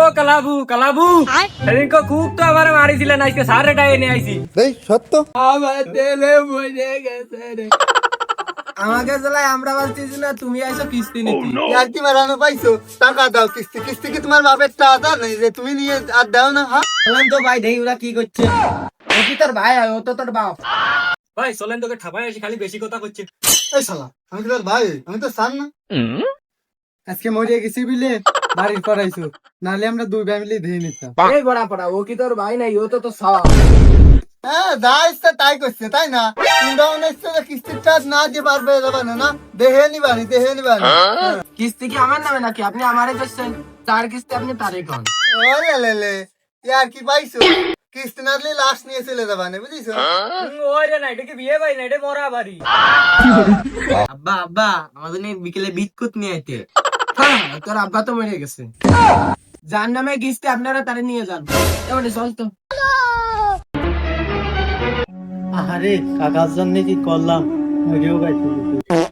ও কালাবু কালাবু। সেদিন খুব তো আমার মারিছিলেন আজকে সারে ডাই এনে আইছি। এই সত্য। আমার তেলে বসে গেছে রে। আমাকে জ্বালায় আমরা বলতেছি না তুমি আইছো কিস্তি নিতে। আর কি মারানো পাইছো? টাকা দাও কিস্তি। কিস্তি কি তোমার বাপের টাকা? নেই যে তুমি নিয়ে আর দাও না হ্যাঁ? তো ভাই দেই ওরা কি করছে? ও কি তোর ভাই? হয় ও তো তোর বাপ। ভাই চলেন তোকে ঠাপাই আসি খালি বেশি কথা করছে এই শালা আমি তো তোর ভাই? আমি তো সান না। আজকে মরিয়া গেছি বিলে বাড়ির করাইছো নাহলে আমরা দুই ফ্যামিলি ধেয়ে নিতাম। এই বড়া পড়া ও কি তোর ভাই নাই? ও তো তোর সব হ্যাঁ যা ইচ্ছা তাই করছে তাই না? চিন্তা ভাবনা ইচ্ছে কিস্তির চার্জ না দিয়ে পারবে যাবে না না? দেহে নিবানি দেহে নিবানি। কিস্তি কি আমার নামে নাকি? আপনি আমারে করছেন তার কিস্তি আপনি তারে খান ওরে লে লে ইয়ার কি পাইছো? কিস্তি না দিলে লাশ নিয়ে চলে যাবানে বুঝিছো? ওই রে না এটা কি বিয়ে ভাই না? এটা মরা বাড়ি। আব্বা আব্বা আমাদের বিকেলে বিস্কুট নিয়ে আইতে। হ্যাঁ তোর আব্বা তো মরে গেছে। যার নামে গিস্তে আপনারা তারে নিয়ে যান। এবারে চল তো। আরে কাকার জন্য কি করলাম? মরেও গাইতে